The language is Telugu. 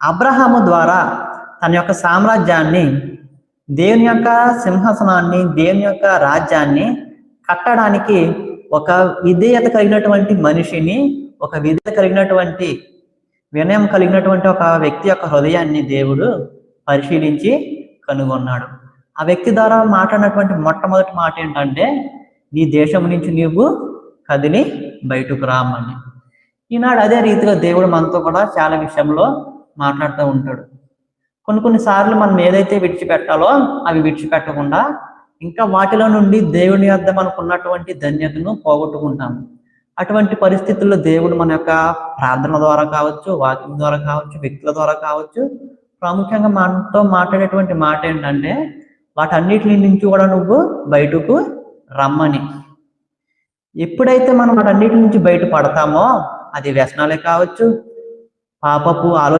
అబ్రహాము ద్వారా తన యొక్క సామ్రాజ్యాన్ని దేవుని యొక్క సింహాసనాన్ని దేవుని యొక్క రాజ్యాన్ని కట్టడానికి ఒక విధేయత కలిగినటువంటి మనిషిని ఒక విధేయత కలిగినటువంటి వినయం కలిగినటువంటి ఒక వ్యక్తి యొక్క హృదయాన్ని దేవుడు పరిశీలించి కనుగొన్నాడు. ఆ వ్యక్తి ద్వారా మాట్లాడినటువంటి మొట్టమొదటి మాట ఏంటంటే నీ దేశం నుంచి నీవు కదిలి బయటకు రామని. ఈనాడు అదే రీతిలో దేవుడు మనతో కూడా చాలా విషయంలో మాట్లాడుతూ ఉంటాడు. కొన్ని కొన్ని సార్లు మనం ఏదైతే విడిచిపెట్టాలో అవి విడిచిపెట్టకుండా ఇంకా వాటిలో నుండి దేవుని వద్ద మనకు ఉన్నటువంటి ధన్యతను పోగొట్టుకుంటాము అటువంటి పరిస్థితుల్లో దేవుడు మన యొక్క ప్రార్థన ద్వారా కావచ్చు వాక్యం ద్వారా కావచ్చు వ్యక్తుల ద్వారా కావచ్చు ప్రాముఖ్యంగా మనతో మాట్లాడేటువంటి మాట ఏంటంటే వాటన్నిటి నుంచి కూడా నువ్వు బయటకు రమ్మని. ఎప్పుడైతే మనం వాటన్నిటి నుంచి బయట పడతామో అది వ్యసనాలే కావచ్చు పాపపు ఆలో